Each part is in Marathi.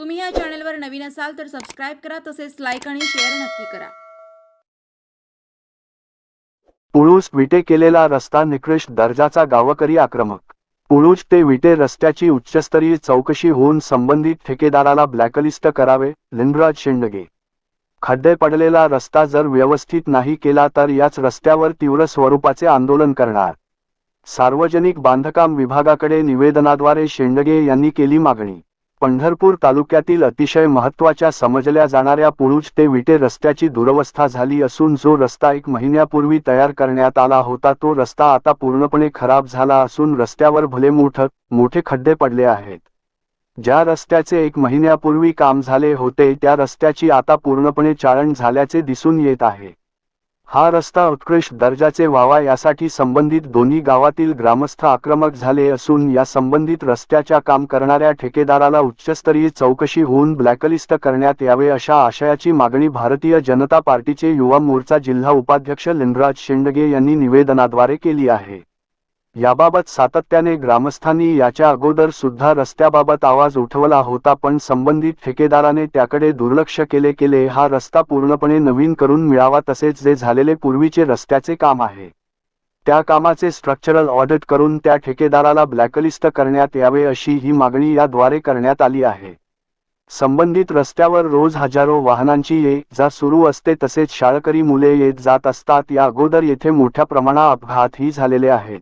तुम्ही या चॅनलवर नवीन असाल तर सबस्क्राईब करा तसेच लाईक आणि शेअर नक्की करा. पुळूस विटे केलेला रस्ता निकृष्ट दर्जाचा गावकरी आक्रमक. पुळूस ते विटे रस्त्याची उच्चस्तरीय चौकशी होऊन संबंधित ठेकेदाराला ब्लॅकलिस्ट करावे लिंगराज शेंडगे. खड्डे पडलेला रस्ता जर व्यवस्थित नाही केला तर याच रस्त्यावर तीव्र स्वरूपाचे आंदोलन करणार. सार्वजनिक बांधकाम विभागाकडे निवेदनाद्वारे शेंडगे यांनी केली मागणी. पंढरपूर तालुक्यातील अतिशय महत्त्वाच्या समजल्या जाणाऱ्या पुळूज ते विटे रस्त्याची दुरवस्था झाली असून जो रस्ता एक महिन्यापूर्वी तयार करण्यात आला होता तो रस्ता आता पूर्णपणे खराब झाला असून रस्त्यावर भले मोठ मोठे खड्डे पडले आहेत. ज्या रस्त्याचे एक महिन्यापूर्वी काम झाले होते त्या रस्त्याची आता पूर्णपणे चाळण झाल्याचे दिसून येत आहे. हा रस्ता उत्कृष्ट दर्जाचे व्हावा यासाठी संबंधित दोन्ही गावातील ग्रामस्थ आक्रमक झाले असून या संबंधित रस्त्याच्या काम करणाऱ्या ठेकेदाराला उच्चस्तरीय चौकशी होऊन ब्लॅकलिस्ट करण्यात यावे अशा आशयाची मागणी भारतीय जनता पार्टीचे युवा मोर्चा जिल्हा उपाध्यक्ष लिंगराज शेंडगे यांनी निवेदनाद्वारे केली आहे. याबाबत सातत्याने ग्रामस्थांनी याच्या अगोदर सुद्धा रस्त्याबाबत आवाज उठवला होता पण संबंधित ठेकेदाराने त्याकडे दुर्लक्ष केले केले हा रस्ता पूर्णपणे नवीन करून मिळावा तसेच जे झालेले पूर्वीचे रस्त्याचे काम आहे. त्या कामाचे स्ट्रक्चरल ऑडिट करून त्या ठेकेदाराला ब्लॅकलिस्ट करण्यात यावे अशी ही मागणी याद्वारे करण्यात आली आहे. संबंधित रस्त्यावर रोज हजारो वाहनांची ये जा सुरू असते तसेच शाळकरी मुले येत जात असतात या अगोदर येथे मोठ्या प्रमाणात अपघातही झालेले आहेत.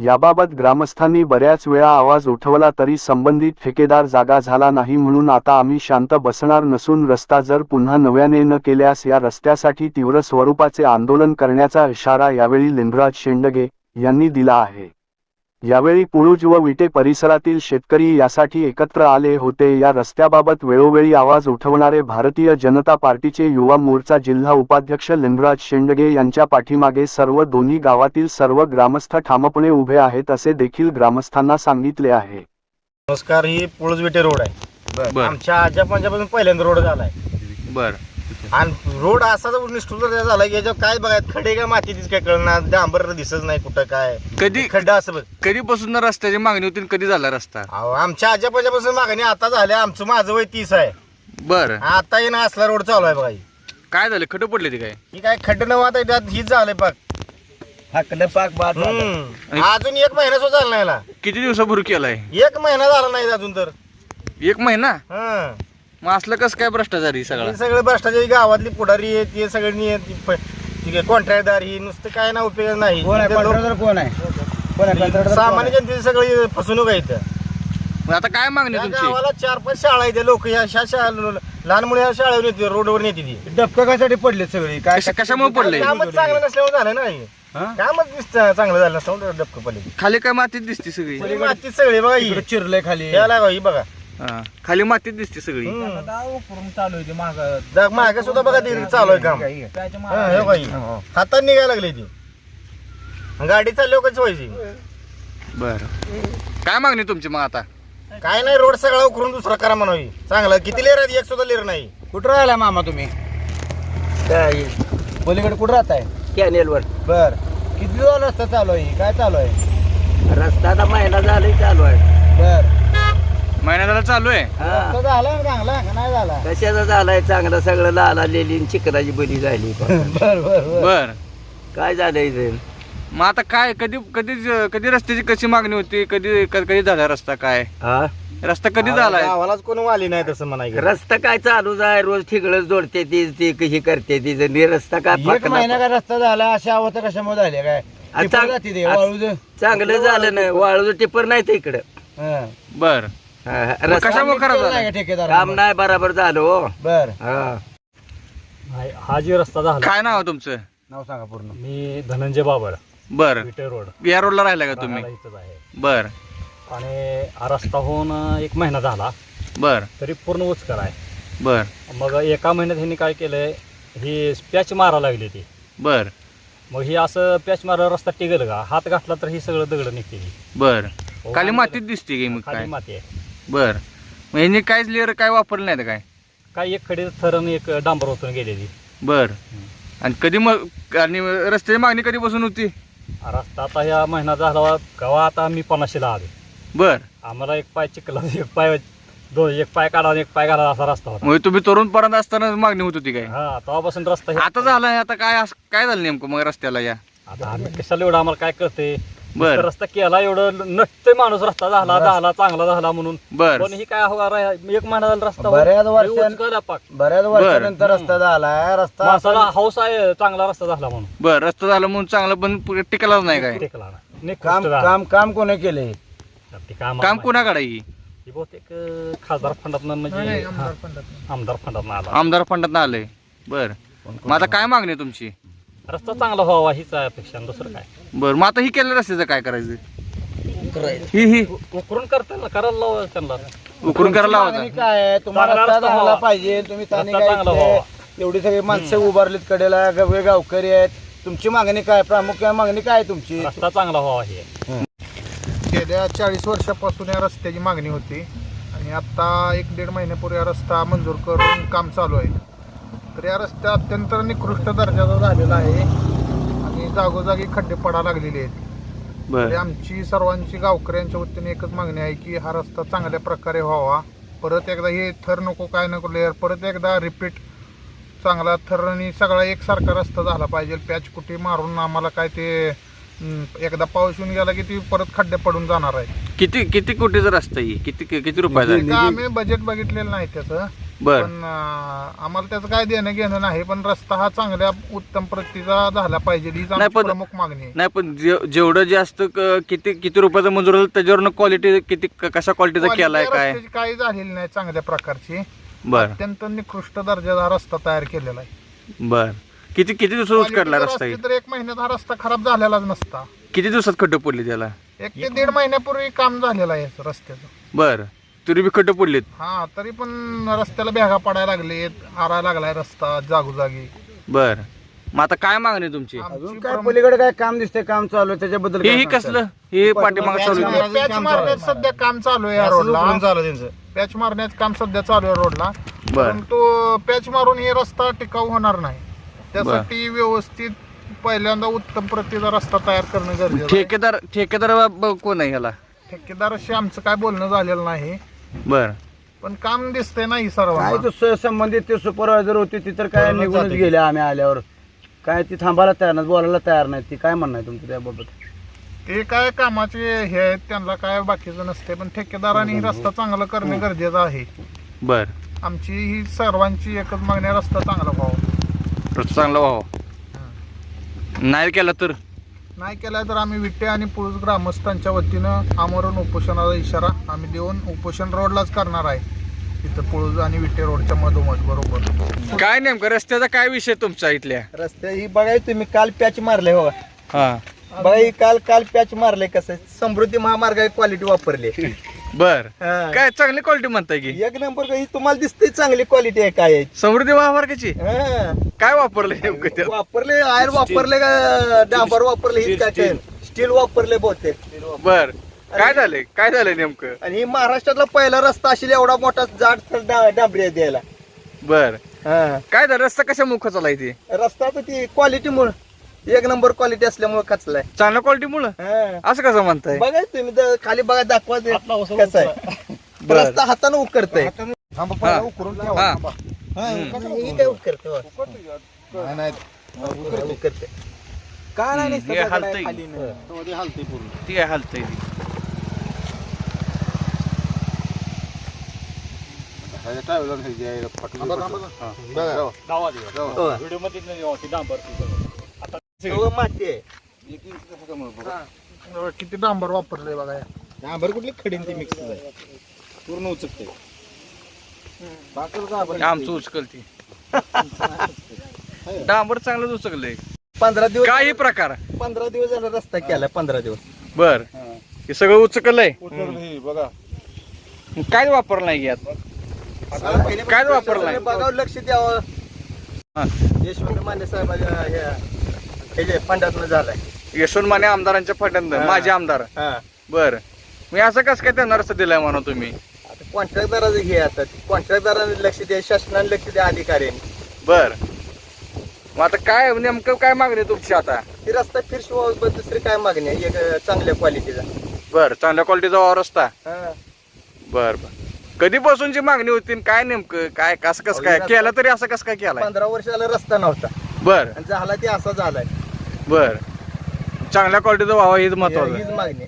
याबाबत ग्रामस्थांनी बऱ्याच वेळा आवाज उठवला तरी संबंधित ठेकेदार जागा झाला नाही म्हणून आता आम्ही शांत बसणार नसून रस्ता जर पुन्हा नव्याने न केल्यास या रस्त्यासाठी तीव्र स्वरूपाचे आंदोलन करण्याचा इशारा यावेळी लिंगराज शेंडगे यांनी दिला आहे. यावेळी पुळूज व विटे परिसरातील शेतकरी यासाठी एकत्र आले होते. या रस्त्याबाबत वेळोवेळी आवाज उठवणारे भारतीय जनता पार्टीचे युवा मोर्चा जिल्हा उपाध्यक्ष लिंगराज शेंडगे यांच्या पाठीमागे सर्व दोन्ही गावातील सर्व ग्रामस्थ ठामपणे उभे आहेत असे देखील ग्रामस्थांना सांगितले आहे. नमस्कार ही पुळजविटे रोड आहे. बर. आमच्या आजच्या पहिल्यांदा रोड झालाय. बर. आणि रोड असा जर निष्ठूर झाला की याच्यावर काय बघायत खडे का मातीच काय कळणार डांबर दिसत नाही कुठं काय? कधी खड्डा असं बघ. कधीपासून रस्त्याची मागणी होती आणि कधी झाला रस्ता? अहो, आमच्या आजच्या पंजाबपासून मागणी आता झाल्या आमचं माझं वय तीस आहे. बर. आता येणं असला रोड चालू आहे बघा. ही. काय झालं? खडं पडले ते काय? ही काय खड्ड नव्हा आता त्यात हीच झालंय पाक. हाकडे पाक बाद झाला. हम्म. अजून एक महिना सुद्धा झाला नाही याला. किती दिवसापूर्वी केलाय? एक महिना झाला नाही अजून तर. एक महिना? हं. मग असलं कसं काय भ्रष्टाचारी सगळा? हे सगळे भ्रष्टाचारी गावातली पुढारी आहेत ते सगळ्यांनी कॉन्ट्रॅक्टदार ही नुसतं काय ना उपयोग नाही. कोण आहे? इथं लोक- कॉन्ट्रॅक्टर कोण आहे? कोण आहे? कॉन्ट्रॅक्टर सामान्य जनतेची सगळी फसवणूक आहे इथं. मग आता काय मागणी या तुमची? गावाला चार पाच शाळा आहेत लोक या शा- शा- लहान मुलं या शाळेवर येते रोडवर नेते ती. डबकं कशासाठी पडले सगळे? काय कशा- कशामुळे पडले? कामच चांगलं नसल्यामुळे झालं ना हे. हा? कामच नुसतं चांगलं झालं नसल्यामुळे डबकं पडले. खाली काय मातीत दिसते सगळी? ही माती सगळी बघा ही. इकडे चिरलंय खाली. याला बघा, ही बघा. हा. खाली मातीत दिसते सगळी. हम्म. चालू आहे माग? सुद्धा बघा ते चालू आहे काम. हा, हे बघा ही. हातात निघायला लागली ती. गाडी चालली हो कशी व्हायची बर. काय मागणी तुमची मग आता? काय नाही रोड सगळा उकरून दुसरा करा म्हणावी. चांगला. किती लेर आहेत? एक सुद्धा लेर नाही. कुठं राहिला मामा तुम्ही? पलीकडे कुठं राहताय? कॅनेलवर. बर. किती दिवस रस्ता चालू आहे? काय चालू आहे? रस्ता आता महिना झाला चालू आहे. बर. महिन्याला चालू आहे. हा. झाला ना चांगला का नाही झाला? कशाचा झालाय? चांगलं सगळं लाला लेली चिकनाची बली झाली. बर बर बर. बर. काय झालंय इथे मग आता काय कधी कधी कधी रस्त्याची कशी मागणी होती? कधी क- कधी झाला रस्ता काय? हा? रस्ता कधी झालाय? गावालाच कोणी वाली नाही तसं म्हणायचं. रस्ता काय चालूच आहे? रोज ठिकळच जोडते ती ती कशी करते ती. जर रस्ता काय एक फाकला- महिना का रस्ता झाला अशा अवस्था कशामुळे झाली काय? आता- टिपलं जाते ते, आता- वाळूच. चांगलं झालं नाही वाळू टिपर नाही ते इकडं. हा. बर. कशामुळे खराब केलं झाला? नाही का ठेकेदार काम नाही बराबर झालं. हो बर. हा. हा जे रस्ता झाला. काय नाव आहे तुमचं? नाव सांगा पूर्ण. मी धनंजय बाबर. बर. विटे रोड. या रोडला राहिला का तुम्ही? राहायला इथंच आहे. बर. आणि हा रस्ता होऊन एक महिना झाला. बर. तरी पूर्ण उचकर आहे. बर. मग एका महिन्यात ह्यांनी काय केलंय ही पॅच मारा लागली ती. बर. मग ही असं पॅच मारा रस्ता टिकल का? हात घातला तर ही सगळं दगड निघते ही. बर. हो, खाली मातीत दिसते की मग खाली माती आहे. बर. मग यांनी काहीच लेअर काय वापरलं नाही काय? काय एक खडी थरण एक डांबर ओतून गेलेली. बर. आणि कधी मग आणि रस्त्याची मागणी कधीपासून होती? रस्ता आता ह्या महिना झाला केव्हा आता मी पन्नाशीला आलो. बर. आम्हाला एक पाय चिकला एक पाय दोन एक पाय काढा आणि एक पाय घाला असा रस्ता होता. मग तुम्ही तरुणपर्यंत असताना मागणी होत होती काय? हा तेव्हापासून रस्ता हे- आता झालाय आता काय असं- काय झालं नेमकं मग रस्त्याला या? आता आम्ही कशाला एवढं आम्हाला काय कळते बर. रस्ता केला एवढं नसतंय माणूस रस्ता झाला झाला चांगला झाला म्हणून. बर. पण ही काय हो एक महिना झाला रस्ता बऱ्याच होऊन. वर्षां- बऱ्याच वर्षानंतर रस्ता झालाय रस्ता माणसाला हौस आहे चांगला रस्ता झाला म्हणून. बर रस्ता झाला म्हणून चांगलं पण टिकलाच नाही काय? टेकला ना. निकृष्ट काम झाला. काम काम कोणी केले? ते काम काम कुणाकडे? आहे? ही बहुतेक अं, खासदार फंडात म्हणजे हा, आमदार फंडात आला. आमदार फंडात आलंय बर. मग आता काय मागणी आहे तुमची? रस्ता चांगला व्हावा हीच आहे अपेक्षा आणि दुसरं काय? बर मग आता ही केलेल्या रस्त्याचं काय करायचं? ही ही. उ- उकरून करता ना करायला लावा त्यांना. उकरून करायला मागणी लावायचं काय आहे? तुम्हाला चांगला रस्ता रस्ता झाला व्हावा. पाहिजे तुम्ही स्थानिक रस्ता चांगला आहे व्हावा. एवढी सगळी माणसं उभारलीत कडेला वेगळे गावकरी आहेत. तुमची मागणी काय? प्रामुख्याने मागणी काय आहे तुमची? रस्ता चांगला व्हावा हे. गेल्या चाळीस वर्षापासून या रस्त्याची मागणी होती. आणि आता एक दीड महिन्यापूर्वी हा रस्ता मंजूर करून काम चालू आहे. तर या रस्ता अत्यंत निकृष्ट दर्जाचा झालेला आहे. आणि जागोजागी खड्डे पडा लागलेले आहेत. तरी आमची सर्वांची गावकऱ्यांच्या वतीने एकच मागणी आहे की हा रस्ता चांगल्या प्रकारे व्हावा. परत एकदा हे थर नको काय नको लेअर परत एकदा रिपीट चांगला थर आणि सगळा एकसारखा रस्ता झाला पाहिजे. पॅच कुठे मारून आम्हाला काय ते एकदा पाऊस येऊन गेला की ती परत खड्डे पडून जाणार आहे किती किती कोटीचा रस्ता ही किती किती रुपयाचा आहे? आम्ही बजेट बघितलेलं नाही त्याचं. बर. पण अं, आम्हाला त्याचं काय देणं घेणं नाही पण रस्ता हा चांगल्या उत्तम प्रतीचा झाला पाहिजे हीच नाही, आमची पण- प्रमुख मागणी आहे. नाही पण जे- जेवढं जास्त क- किती किती रुपयाचं मंजूर झालं त्याच्यावरनं क्वालिटी किती क- कशा क्वालिटीचा केलाय काय? रस्त्याची काही झालेली नाही चांगल्या प्रकारची. बर. अत्यंत निकृष्ट दर्जाचा रस्ता तयार केलेला आहे. बर. किती किती दिवसात काढला Quality रस्ता असती तर एक महिन्यात हा रस्ता खराब झालेलाच नसता. किती दिवसात खड्डे पडले त्याला? एक ते दीड महिन्यापूर्वी काम झालेलं आहे रस्त्याचं. बर. तरी बी खड्डे पडलेत. हा तरी पण रस्त्याला भेगा पडायला लागलेत हारायला लागलाय रस्ता जागोजागी. बर. मग आता काय मागणी आहे तुमची? अजून काय पलीकडे काय काम दिसते काम चालू आहे त्याच्याबद्दल हे काय ही सांगता? कसलं? हे पाठीमाग चालू आहे. पॅच सध्या काम चालू आहे या रोडला. चालू त्यांचं. पॅच मारण्याचं काम सध्या चालू आहे रोडला. बर. परंतु पॅच मारून हे रस्ता टिकाऊ होणार नाही. त्यासाठी व्यवस्थित पहिल्यांदा उत्तम प्रतीचा रस्ता तयार करणं गरजेचं आहे. ठेकेदार ठेकेदार ब- कोण आहे ह्याला. ठेकेदाराशी आमचं काय बोलणं झालेलं नाही. बर. पण काम दिसतंय नाही काय सर्वांना. तो स- संबंधित ते सुपरवायझर होते ती तर काय निघूनच गेले आम्ही आल्यावर. काय ती थांबायला तयार नाही बोलायला तयार नाही ती काय म्हणणं आहे तुमचं त्याबाबत? ते काय कामाचे हे आहेत त्यांना काय बाकीचं नसते पण ठेकेदाराने ही रस्ता चांगला करणे गरजेचं आहे. बर. आमची ही सर्वांची एकच मागणी आहे, रस्ता चांगला व्हावा. रस्ता चांगला व्हावा. नाही केला तर? नाही केला तर आम्ही विटे आणि पुरुष ग्रामस्थांच्या वतीनं आमरण उपोषणाचा इशारा आम्ही देऊन उपोषण रोडलाच करणार आहे. तिथं पुळूज आणि विटे रोडच्या मधोमध बरोबर. काय नेमकं? रस्त्याचा काय विषय तुमचा इथल्या? रस्ते ही बघाय तुम्ही काल पॅच मारले हो हा. बघा ही काल काल पॅच मारले कसं? समृद्धी महामार्ग क्वालिटी वापरली. बर. हा. काय चांगली क्वालिटी म्हणताय की? एक नंबर ही तुम्हाला दिसते चांगली क्वालिटी आहे काय? आहे. समृद्धी महामार्गाची? हा. काय वापरलं नेमकं त्यात? वापरले आयर वापरले का? डांबर वापरले ही काय काय स्टील वापरले बहुतेक. बर. काय झालंय? काय झालंय नेमकं? आणि ही महाराष्ट्रातला पहिला रस्ता असेल एवढा मोठा जाड डा- डांबरी आहे द्यायला. बर. हा. काय झालं? रस्ता कशा मुख चालाय ते? रस्ता तर ती क्वालिटी मुळे एक नंबर क्वालिटी असल्यामुळे कचलाय चांगल्या क्वालिटी मुळे? हा. असं कसं म्हणताय? बघा तुम्ही जर खाली बघा दाखवा ते कसं आहे. बर. रस्ता हाताने उकरतय. हा. हा. ही काय उकरते हो? उकरते काय नाही हम्म, हे हालतंय. ती काय हालतंय ती. डावा व्हिडिओमध्ये नाही ती डांबर ती. सगळं. माती आहे. किती डांबर वापरले बघा या. डांबर कुठली? खडीन ती मिक्स आहे. पूर्ण उचकते. आमचं उचकल ती डांबर चांगलं उचकलंय. पंधरा दिवस काय हे प्रकार. पंधरा दिवस झाला रस्ता केला पंधरा दिवस. बर. हे. सगळं उचकलंय? काय वापरलं नाही यात? काय वापरलं नाही बघावं लक्ष द्यावं. हा. यशवंत माने साहेब फंडातनं झालाय. यशवंत माने आमदारांच्या हा. माझे आमदार. हा. बर. मी असं कसं काय त्यांना रस्ता दिलाय म्हणा तुम्ही? आता कॉन्ट्रॅक्टदाराचं हे आता. कॉन्ट्रॅक्टदाराने लक्ष द्या शासनाने लक्ष द्या अधिकाऱ्यांनी. बर. मग आता काय नेमकं काय मागणी आहे तुमची आता? ही रस्ता फिरशी व्हावं दुसरी काय मागणी आहे? एक चांगल्या क्वालिटीचा बर चांगल्या क्वालिटीचा वावर रस्ता. हा. बर बर. कधीपासूनची मागणी होती आणि काय नेमकं? काय कसं कसं काय? केलं तरी असं कसं काय केलंय? पंधरा वर्ष झालं रस्ता नव्हता. बर. आणि झाला ते असा झालाय. बर. चांगल्या क्वालिटीचा व्हावा हेच महत्वाचं. हीच मागणी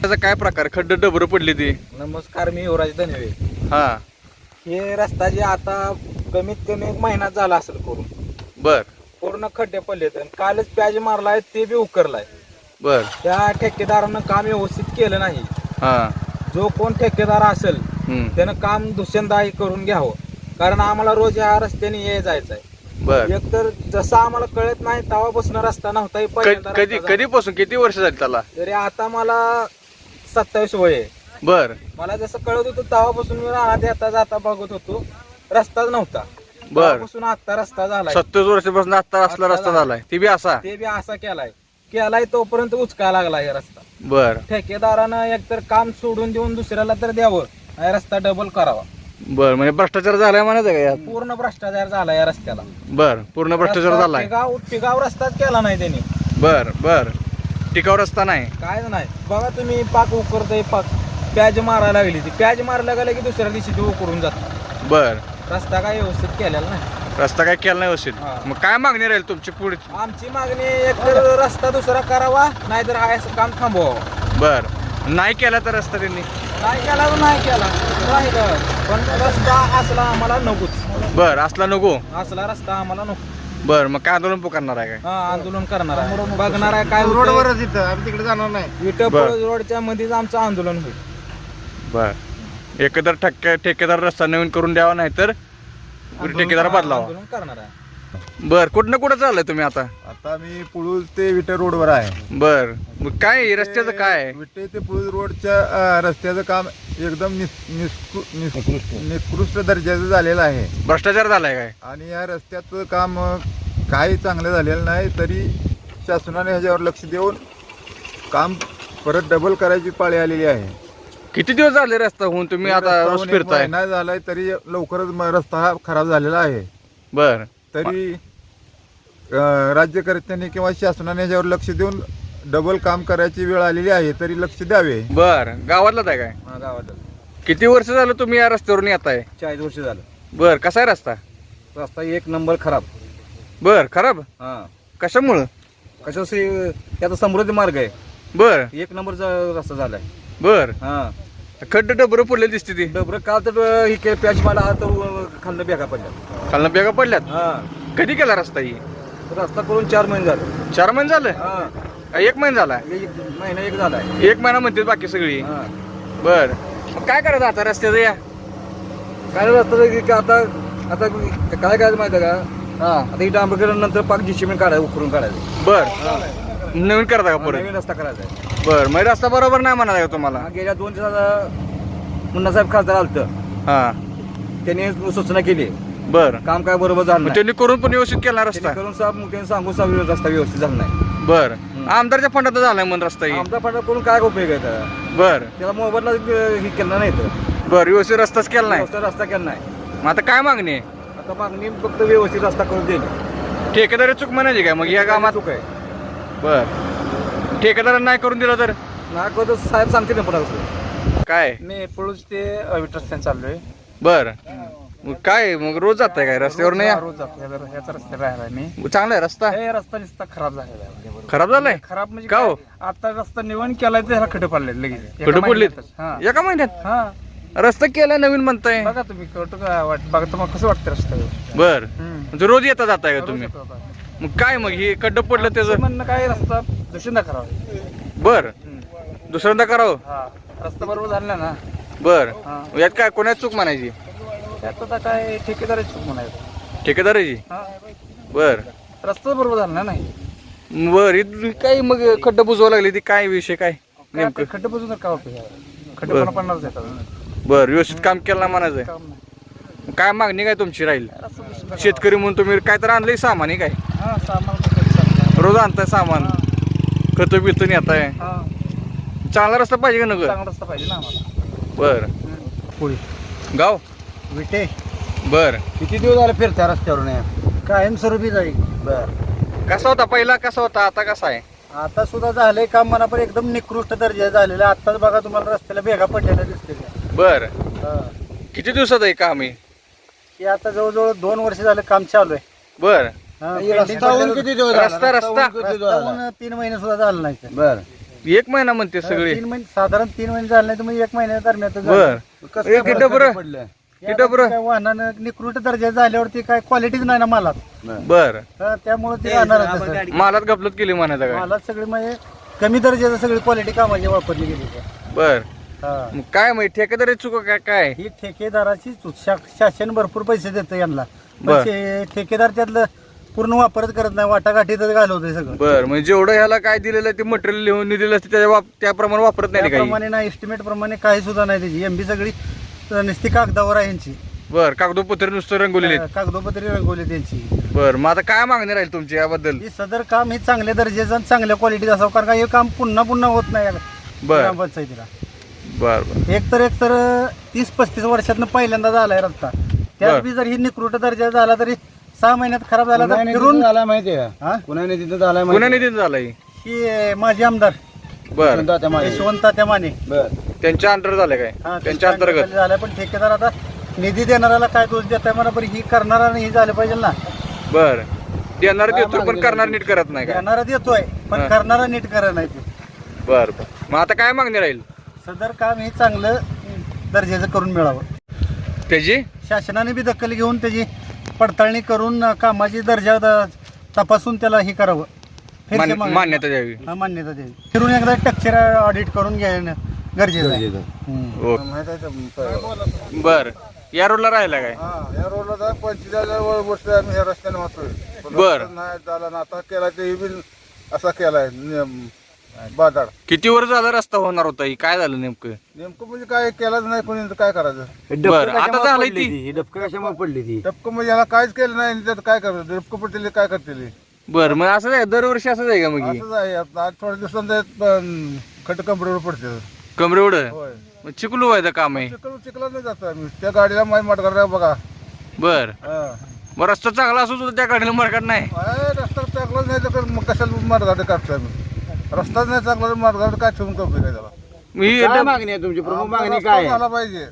त्याचा काय प्रकार? खड्ड डबर पडली ती. नमस्कार मी युवराज धनवे. हा. हे रस्ता जे आता कमीत कमी एक महिना झाला असेल करून. बर. पूर्ण खड्डे पडलेत आणि कालच प्याज मारलाय ते बी उकरलाय. बर. त्या ठेकेदारानं काम व्यवस्थित केलं नाही. हा. जो कोण ठेकेदार असेल हम्म. त्यानं काम दुष्यंदाही करून घ्यावं. कारण आम्हाला रोज ह्या रस्त्याने ये जायचं आहे बर. एकतर जसं आम्हाला कळत नाही तेव्हापासून रस्ता नव्हता हे पहिल्यांदा कधी झाला. कधीपासून? किती वर्ष झाली त्याला? तरी आता मला सत्तावीस वय आहे. बर. मला जसं कळत होतं तेव्हापासून मी राहत येता जाता बघत होतो. रस्ताच नव्हता. बर. तेव्हापासून आता रस्ता झालाय. सत्तावीस वर्षापासून आता असला आता रस्ता झाला. झालाय. ते बी असा. ते बी असा केलाय. केलाय तोपर्यंत उचका लागला हे रस्ता. बर. ठेकेदारानं एकतर काम सोडून देऊन दुसऱ्याला तर द्यावं. रस्ता डबल करावा. बर म्हणजे भ्रष्टाचार झालाय म्हणायचं का यात? पूर्ण भ्रष्टाचार झाला या रस्त्याला. बर पूर्ण भ्रष्टाचार रस्ता झालाय. टिकाव टिकाव रस्ताच केला नाही त्यांनी. बर बर. टिकाव रस्ता नाही. काय नाही. बघा तुम्ही पाक उकरतय पाक. प्याज मारायला लागली ती. प्याज मारायला गेला की दुसऱ्या दिवशी ती उकरून जात बर. रस्ता काय व्यवस्थित केलेला नाही. रस्ता काय केला नाही व्यवस्थित. मग काय मागणी राहील तुमची पुढे आमची मागणी एकतर रस्ता दुसरा करावा नाहीतर हा असं काम थांबवावं. बर. नाही केला तर रस्ता त्यांनी? नाही केला तर नाही केला. राहिलं पण रस्ता असला आम्हाला नकोच. बर असला नको? असला रस्ता आम्हाला नको. बर मग काय आंदोलन पुकारणार आहे काय? हा आंदोलन करणार आहे. बघणार आहे काय रोडवर रोडवरच इथं आम्ही तिकडे जाणार नाही. विटप बरं. रोडच्या मध्येच आमचं आंदोलन होईल. बर. एकतर ठक्के ठेकेदार रस्ता नवीन करून द्यावा नाही तर ठेकेदार बदलावा. करणार आहे. बर कुठं ना कुठं चाललंय तुम्ही आता? आता मी पुळूज ते विटे रोडवर आहे. बर मग काय? रस्त्याचं काय? आहे? विटे ते पुळूज रोडच्या अ, रस्त्याचं काम एकदम निस- निस्कृ- निस- निकृष्ट. दर्जाचं झालेलं आहे. भ्रष्टाचार झालाय काय? आणि या रस्त्याचं काम अ, काही चांगलं झालेलं नाही तरी शासनाने ह्याच्यावर लक्ष देऊन काम परत डबल करायची पाळी आलेली आहे. किती दिवस झाले रस्ता होऊन तुम्ही आता रस्ता रोज होऊन एक फिरताय? महिना झालाय तरी लवकरच म- रस्ता हा खराब झालेला आहे. बर. तरी अ, राज्यकर्त्यांनी किंवा शासनाने ह्याच्यावर लक्ष देऊन डबल काम करायची वेळ आलेली आहे तरी लक्ष द्यावे. बर. गावातलाच आहे काय? गावात किती वर्ष झालं तुम्ही या रस्त्यावरून येत आहे चाळीस वर्ष झालं. बर कसा आहे रस्ता? रस्ता एक नंबर खराब. बर खराब? हा. कशामुळं? कशा त्याचा समृद्धी मार्ग आहे. बर. एक नंबरचा रस्ता झालाय. बर. हा. खड्ड डबर पडले दिसते ती. डबरं का तर ही के प्याच मला तर खाल्लं बेगा पडल्या खालनं बेगा पडल्यात? हा. कधी केला रस्ता ही? रस्ता करून चार महिने झाले. चार महिने झालं? हा. का एक महिना झाला? एक महिना एक झालाय एक महिना म्हणते बाकी सगळी. हा. बर. मग काय करायचं आता रस्त्याचं या? काय रस्ता की आता आता काय करायचं माहिती आहे का? हा. आता ही डांबरकरण नंतर पाक जिशिमेन काढायचं उकरून काढायचं. बर. नवीन करता का परत? नवीन रस्ता करायचा आहे. बर मग रस्ता बरोबर नाही म्हणाला का तुम्हाला? गेल्या दोन दिवसात मुन्नासाहेब खासदार आलत. हा. त्यांनी सूचना केली. बर. काम काय बरोबर झालं मग नाही. त्यांनी करून पण व्यवस्थित केला रस्ता त्यांनी करून साहेब त्यांनी सांगून साहेब रस्ता व्यवस्थित झाला नाही. बर. आमदारच्या फंडात झालाय म्हणून रस्ता ही? आमचा फंड करून काय उपयोग आहे त्याला? बर. त्याला मोबाईलला हे केलं नाही तर. बर व्यवस्थित रस्ताच केला नाही? व्यवस्थित रस्ता केला नाही. मग आता काय मागणी आहे? आता मागणी फक्त व्यवस्थित रस्ता करून दिली ठेकेदारी चूक म्हणायची काय? मग या कामात चूक आहे. बर. ठेकेदारांना नाही करून दिलं तर? तर साहेब सांगते ना पुन्हा काय? मी पळूच ते विटरस्टॅन चाललोय. बर. मग काय मग रोज जाताय काय? रस्त्यावर नाही रोज जातो रस्ता राहिला मी. चांगला आहे रस्ता? हे रस्ता नुसता खराब झालेला आहे खराब झालाय? खराब म्हणजे का हो? काय? आता रस्ता निवण केलाय तर ह्याला खडे पडले लगेच. एका खड्डे पडलेत? महिन्यातच. हा. एका महिन्यात? हा. रस्ता केलाय नवीन म्हणताय? बघा तुम्ही कळतो का वाट बघा तुम्हाला कसं वाटतं रस्ता बर. हम्म. म्हणजे रोज येता जाताय का रोज तुम्ही येतो आता. मग काय मग? हे खड्ड पडलं त्याचं. म्हणणं काय रस्ता दुसऱ्यांदा करावा. बर. दुसऱ्यांदा करावं? हा. रस्ता बरोबर झाला ना. बर. हा. यात काय कोणाची चूक म्हणायची? त्यात आता काय ठेकेदार चूक म्हणायचं. ठेकेदाराची? हा. बर. रस्ता बरोबर झाला ना नाही. बर. काय मग खड्ड बुजवा लागली ती? काय विषय काय? नेमकं? खड्डे बसून काय उपयोग आहे? खड्डे पण पडणारच येतात बर. व्यवस्थित काम केलं ना काम नाही. काय मागणी काय तुमची राहील? शेतकरी म्हणून तुम्ही काय तर आणलंय सामान हे काय? हा. रोज आणताय सामान? खत बित नेताय? हा. चांगला रस्ता पाहिजे का नको चांगला रस्ता पाहिजे ना आम्हाला. बर. गाव? विटे बर. किती दिवस झाले फिरत्या रस्त्यावरून कायमस्वरूपी जाईल बर. कसा होता पहिला? कसा होता? आता कसा आहे? आता सुद्धा झालंय काम म्हणा पण एकदम निकृष्ट दर्जा झालेला आताच बघा तुम्हाला रस्त्याला भेगा पडलेल्या दिसते बर. किती दिवसात आहे काम आहे हे आता जवळजवळ दोन वर्ष झालं काम चालू आहे बर हा, रस्ता होऊन किती दिवस रस्ता- झाला? रस्ता. होऊन किती दिवस झाला? तीन महिने सुद्धा झालं नाही बर एक महिना म्हणते सगळे तीन महिने साधारण तीन महिने झाले नाही तर मग एक महिन्या दरम्यान बर डबरं. वाहनानं निकृष्ट दर्जा झाल्यावरती काय क्वालिटीच नाही ना मला बर त्यामुळे ते राहणारच तसं. मालात गपलत केली म्हणायचं काय मला सगळी म्हणजे कमी दर्जाचं सगळी क्वालिटी कामाची वापरली गेली. बर हा. मग काय माहिती ठेकेदारी चुक काय काय? ही ठेकेदाराची चूक. शा- शासन भरपूर पैसे देतं यांना. बर. ठेकेदार त्यातलं पूर्ण वापरच करत नाही वाटाघाटीतच घालवतंय सगळं. बर म्हणजे जेवढं ह्याला काय दिलेलं ते मटेरियल लिहून दिलेलं असते त्याच्या वाप- त्याप्रमाणे वापरत नाही काही? त्याप्रमाणे ना एस्टिमेट प्रमाणे काही सुद्धा नाही त्याची. एमबी सगळी नुसती कागदावर आहे यांची. बर कागदोपत्र नुसतं रंगवलेले. कागदोपत्री रंगवली त्यांची बर मग आता काय मागणी राहील तुमची याबद्दल? ही सदर काम हे चांगल्या दर्जाचं आणि चांगल्या क्वालिटीचं असावं कारण का हे काम पुन्हा पुन्हा होत नाही या बर. ग्रामपंचायतीला. बर बर. एक तर एक तर तीस पस्तीस वर्षातनं पहिल्यांदा झालाय रस्ता. त्यात बर. बी जर ही निकृष्ट दर्जा झाला तरी सहा महिन्यात खराब झाला तर फिरून झाला माहितीये हा? कुणाने तिथं झाला कुणा निधी झालाय. ही माझी आमदार. बर. यशवंत त्या माने. त्यांच्या अंडर झालं काय? हा, त्यांच्या अंतर्गत. झालाय पण ठेकेदार आता निधी देणाऱ्याला काय दोष देताय मला पण ही करणारा हे झालं पाहिजे ना. बर. देणार देतो पण करणार नीट करत नाही काय? देणारा देतोय पण हा. करणारा नीट करत नाही ते. बर बर. मग आता काय मागणी राहील? सदर काम हे चांगलं दर्जाचं करून मिळावं. त्याची? शासनाने बी दखल घेऊन त्याची पडताळणी करून कामाची दर्जा द- तपासून त्याला हे करावं. मान्यता द्यावी. हा, मान्यता द्यावी. फिरून एकदा टेक्चर ऑडिट करून घेणं गरजेचं आहे. हम्म. ओके बर. या रोडला राहिला काय? या रोडला जा पंचेचाळीस वर्ष आम्ही ह्या रस्त्याने वाचतोय बर. नाही झाला ना आता केला ते बिल असा केलाय. नियम. बाजार. किती वर्ष झालं रस्ता होणार होता ही? काय झालं नेमकं? नेमकं म्हणजे काय केलाच नाही कोणी तर काय करायचं? बर आता झालंय ती? ही डबकं कशामुळे पडली ती? टपकं म्हणजे याला काहीच केलं नाही आणि त्यात काय करायचं? टपकं पडलेले काय करतील? बर मग असं आहे? दरवर्षी असंच आहे का मग ही? असंच आहे. आता आज थोड्या दिवसांत खट कमरेवर पडते कमरे एवढं होय. मग चिकलू व्हायचं काम आहे. चिखल चिखला नाही जातो आम्ही. त्या गाडीला माय माटगाडा बघा. बर. हा. मग रस्ता चांगला असू सुद्धा त्या गाडीला मरकट नाही? अरे, रस्ता चांगलाच नाही तर मग कशाला माटगाडे काढतो आम्ही रस्ताच नाही चांगला माटगाडे काय ठेवून करतो काय मग काय डब- मागणी आहे तुमची प्रमुख मागणी काय आहे? झाला पाहिजे.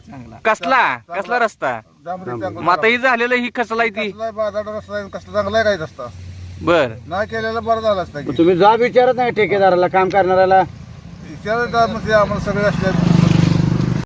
कसला? कसला रस्ता? चांगला मग आता ही झालेलं ही कसला आहे ती? कसला रस्ता आहे, कसला चांगला आहे काय रस्ता? बर. नाही केलेला बरं झाला असता की. तुम्ही जाब विचारत नाही ठेकेदाराला काम करणाऱ्याला? विचारत म्हणजे आम्हाला सगळे असले